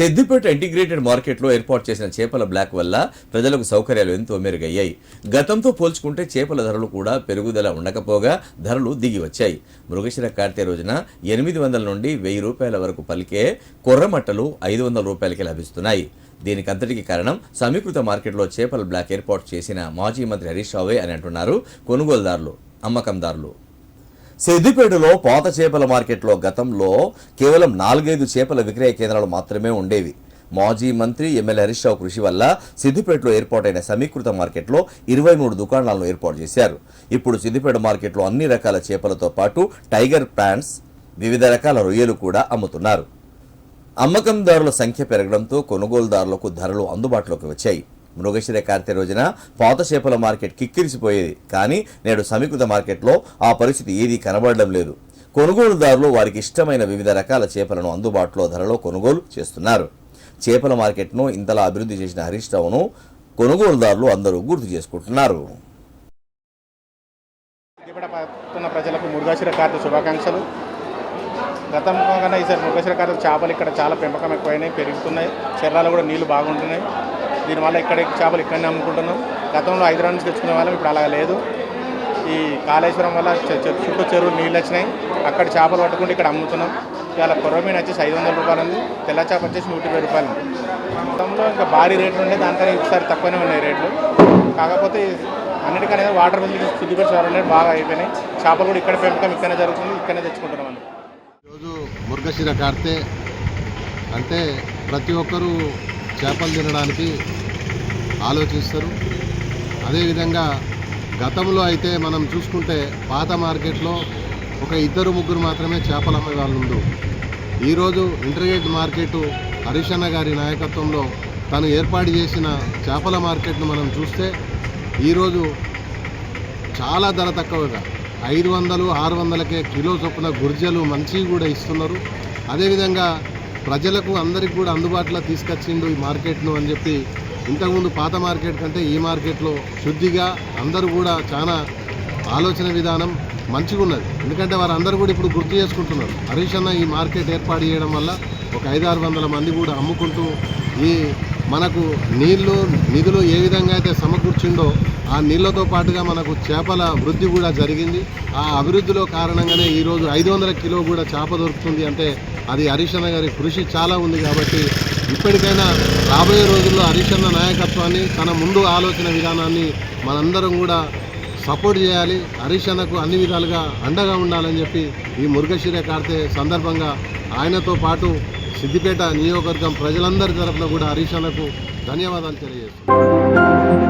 Siddipet integrated మార్కెట్లో ఏర్పాటు చేసిన చేపల బ్లాక్ వల్ల ప్రజలకు సౌకర్యాలు ఎంతో మెరుగయ్యాయి. గతంతో పోల్చుకుంటే చేపల ధరలు కూడా పెరుగుదల ఉండకపోగా ధరలు దిగి వచ్చాయి మృగశిర కార్తె రోజున ఎనిమిది వందల నుండి వెయ్యి రూపాయల వరకు పలికే కొర్రమట్టలు ఐదు వందల రూపాయలకి లభిస్తున్నాయి. దీనికి అంతటికి కారణం సమీకృత మార్కెట్లో చేపల బ్లాక్ ఏర్పాటు చేసిన మాజీ మంత్రి హరీష్ రావే అని అంటున్నారు కొనుగోలుదారులు అమ్మకందారులు. సిద్దిపేటలో పోత చేపల మార్కెట్లో గతంలో కేవలం నాలుగైదు చేపల విక్రయ కేంద్రాలు మాత్రమే ఉండేవి. మాజీ మంత్రి ఎమ్మెల్యే హరీష్ రావు కృషి వల్ల సిద్దిపేటలో ఏర్పాటైన సమీకృత మార్కెట్లో ఇరవై మూడు దుకాణాలను ఏర్పాటు చేశారు. ఇప్పుడు సిద్దిపేట మార్కెట్లో అన్ని రకాల చేపలతో పాటు టైగర్ ప్లాంట్స్ వివిధ రకాల రొయ్యలు కూడా అమ్ముతున్నారు. అమ్మకందారుల సంఖ్య పెరగడంతో కొనుగోలుదారులకు ధరలు అందుబాటులోకి వచ్చాయి. మృగశిర కార్తె రోజున పాత చేపల మార్కెట్ కిక్కిరిసిపోయేది. కానీ నేడు సమీకృత మార్కెట్లో ఆ పరిస్థితి ఏదీ కనబడడం లేదు. కొనుగోలుదారులు వారికి ఇష్టమైన వివిధ రకాల చేపలను అందుబాటులో ధరలో కొనుగోలు చేస్తున్నారు. చేపల మార్కెట్ను ఇంతలా అభివృద్ధి చేసిన హరీష్ రావును కొనుగోలుదారులు అందరూ గుర్తు చేసుకుంటున్నారు. ప్రజలకు మృగశిర కార్తె శుభాకాంక్షలు. గతం కన్నా ఈసారి మృగశిర కార్తె చేపలు ఇక్కడ చాలా పెంపకం ఎక్కువైనాయి పెరుగుతున్నాయి. చెర్రాలు కూడా నీళ్ళు బాగుంటున్నాయి. దీనివల్ల ఇక్కడ చేపలు ఇక్కడనే అమ్ముకుంటున్నాం. గతంలో హైదరాబాద్ నుంచి తెచ్చుకునే వాళ్ళం ఇప్పుడు అలా లేదు. ఈ కాళేశ్వరం వల్ల చుట్టూ చెరువు నీళ్ళు వచ్చినాయి. అక్కడ చేపలు పట్టుకుంటే ఇక్కడ అమ్ముతున్నాం. ఇవాళ కొరమీన వచ్చేసి ఐదు వందల రూపాయలు ఉంది. తెల్ల చేప వచ్చేసి నూట ఇరవై రూపాయలు ఉంది. గతంలో ఇంకా భారీ రేట్లు ఉండే దానికన్నా ఒకసారి తక్కువనే ఉన్నాయి రేట్లు. కాకపోతే అన్నిటికనే వాటర్ బిల్ సిద్దిపేట చాలా బాగా అయిపోయినాయి. చేపలు కూడా ఇక్కడ పెంపకం ఇక్కడనే జరుగుతుంది ఇక్కడనే తెచ్చుకుంటున్నాం మనం. ఈరోజు మురుగశిర కార్తే అంటే ప్రతి ఒక్కరూ చేపలు తినడానికి ఆలోచిస్తారు. అదేవిధంగా గతంలో అయితే మనం చూసుకుంటే పాత మార్కెట్లో ఒక ఇద్దరు ముగ్గురు మాత్రమే చేపలు అమ్మే వాళ్ళు ఉండు. ఈరోజు ఇంటర్గేట్ మార్కెట్ హరిషన్న గారి నాయకత్వంలో తను ఏర్పాటు చేసిన చేపల మార్కెట్ను మనం చూస్తే ఈరోజు చాలా ధర తక్కువగా ఐదు వందలు ఆరు వందలకే కిలో చొప్పున గుర్జలు మంచివి కూడా ఇస్తున్నారు. అదేవిధంగా ప్రజలకు అందరికి కూడా అందుబాటులో తీసుకొచ్చిండు ఈ మార్కెట్ను అని చెప్పి ఇంతకుముందు పాత మార్కెట్ కంటే ఈ మార్కెట్లో శుద్ధిగా అందరూ కూడా చాలా ఆలోచన విధానం మంచిగా ఉన్నది ఎందుకంటే వారందరూ కూడా ఇప్పుడు గుర్తు చేసుకుంటున్నారు. హరీష్ అన్న ఈ మార్కెట్ ఏర్పాటు చేయడం వల్ల ఒక ఐదారు వందల మంది కూడా అమ్ముకుంటూ ఈ మనకు నీళ్ళు నిధులు ఏ విధంగా అయితే సమకూర్చిండో ఆ నీళ్ళతో పాటుగా మనకు చేపల వృద్ధి కూడా జరిగింది. ఆ అభివృద్ధిలో కారణంగానే ఈరోజు ఐదు వందల కిలో కూడా చేప దొరుకుతుంది అంటే అది హరీషన్న గారి కృషి చాలా ఉంది కాబట్టి ఇప్పటికైనా రాబోయే రోజుల్లో హరీషన్న నాయకత్వాన్ని తన ముందు ఆలోచన విధానాన్ని మనందరం కూడా సపోర్ట్ చేయాలి. హరీష్ అన్నకు అన్ని విధాలుగా అండగా ఉండాలని చెప్పి ఈ మురుగశిర కార్తె సందర్భంగా ఆయనతో పాటు సిద్దిపేట నియోజకవర్గం ప్రజలందరి తరఫున కూడా హరీష్ అన్నకు ధన్యవాదాలు తెలియజేస్తున్నాను.